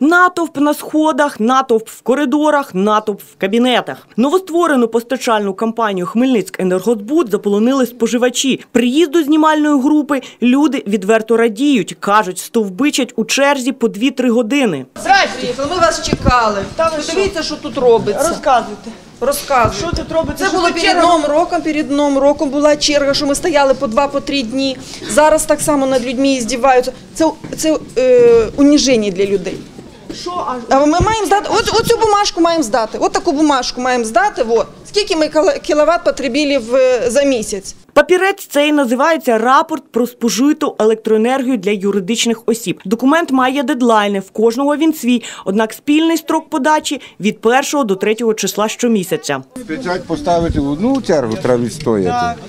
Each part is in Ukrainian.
Натовп на сходах, натовп в коридорах, натовп в кабінетах. Новостворену постачальну компанію Хмельницьк Енергозбуд заполонили споживачі. Приїзду знімальної групи люди відверто радіють. кажуть, стовбичать у черзі по 2-3 години. Приїхали, ми вас чекали. Подивіться, що тут робиться. Розказуйте, Розказуйте. що тут робиться? Це було перед Новим роком. Перед Новим роком була черга, що ми стояли по два, по три дні. Зараз так само над людьми здіваються. Це, це е, уніження для людей. Що аж А ми маємо здати, от, оцю бумажку маємо здати. От таку бумажку маємо здати. От. Скільки ми кіло- кіловат потребили в, за місяць? Папірець цей називається рапорт про спожиту електроенергію для юридичних осіб. Документ має дедлайни. В кожного він свій. Однак спільний строк подачі від 1 до 3 числа щомісяця. Печать поставити в одну чергу, треба відстояти.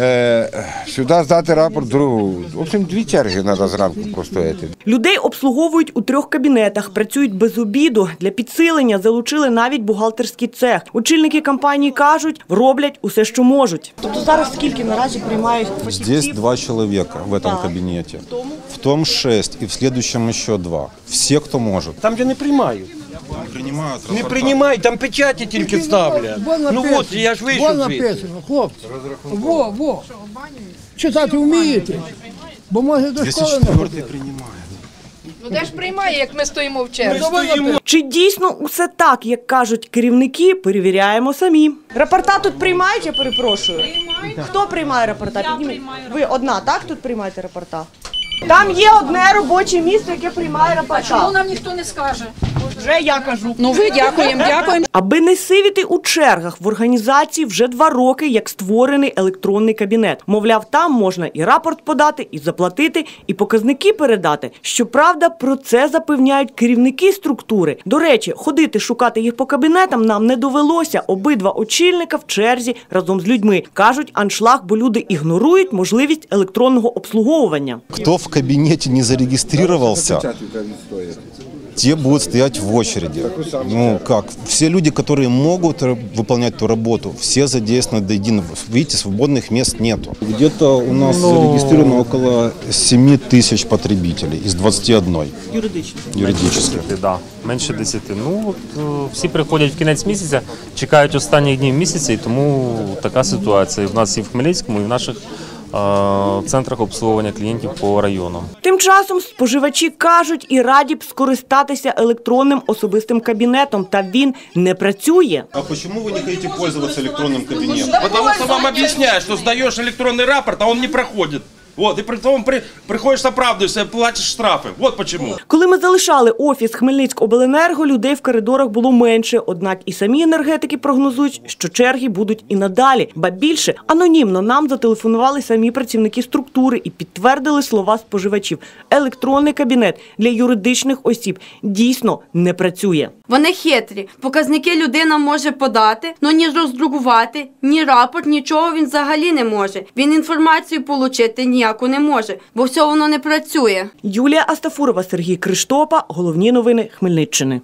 Е, сюди здати рапорт в другу. В общем, дві черги треба зранку простояти. Людей обслуговують у трьох кабінетах, працюють без обіду. Для підсилення залучили навіть бухгалтерський цех. Очільники компанії кажуть, роблять усе, що можуть. Тобто зараз скільки наразі приймають Здесь два человека в этом кабинете. В том шесть, и в следующем еще два. Все, кто может. Там же не приймають. Принимают Не приймають, там печаті тільки ставлять. Ну от, я ж вийшов звідти. написано, хлопці. Во, во. Читати вмієте? Бо може до школи не четвертый ходити. принимает. Ну де ж приймає, як ми стоїмо в черзі? Чи дійсно усе так, як кажуть керівники, перевіряємо самі. Рапорта тут приймають, я перепрошую. Хто приймає рапорта? Підніміть. Ви одна, так тут приймаєте рапорта? Там є одне робоче місце, яке приймає Чому рапорта. нам ніхто не скаже? Вже я кажу. Ну ви дякуємо, дякуємо. Аби не сивіти у чергах в організації вже два роки, як створений електронний кабінет. Мовляв, там можна і рапорт подати, і заплатити, і показники передати. Щоправда, про це запевняють керівники структури. До речі, ходити шукати їх по кабінетам нам не довелося. Обидва очільника в черзі разом з людьми кажуть аншлаг, бо люди ігнорують можливість електронного обслуговування. Кто в кабинете не зарегистрировался, Печаті треба відстояти. те будут стоять в очереди. Ну как, все люди, которые могут ра- выполнять ту работу, все задействованы до единого. Видите, свободных мест нету. Где-то у нас зарегистрировано около 7 тысяч потребителей из 21 Юридично. юридических. Так, да. менше 10. Ну, от, е, всі приходять в кінець місяця, чекають останніх днів місяця, і тому така ситуація. І в нас і в Хмельницькому, і в наших е, центрах обслуговування клієнтів по районам. Тим часом споживачі кажуть і раді б скористатися електронним особистим кабінетом, та він не працює. А почему вы не хотите пользоваться электронным кабинетом? Потому что вам объясняют, что сдаешь электронный рапорт, а он не проходит. Вот, и при том при, приходишь оправдываешься, платишь штрафы. Вот почему. Коли ми залишали офіс Хмельницькобленерго, людей в коридорах було менше. Однак і самі енергетики прогнозують, що черги будуть і надалі. Ба більше анонімно нам зателефонували самі працівники структури і підтвердили слова споживачів. Електронний кабінет для юридичних осіб дійсно не працює. Вони хитрі. Показники людина може подати, але ні роздрукувати, ні рапорт, нічого він взагалі не може. Він інформацію отримати ніяку не може, бо все воно не працює. Юлія Астафурова, Сергій Криштопа. Головні новини Хмельниччини.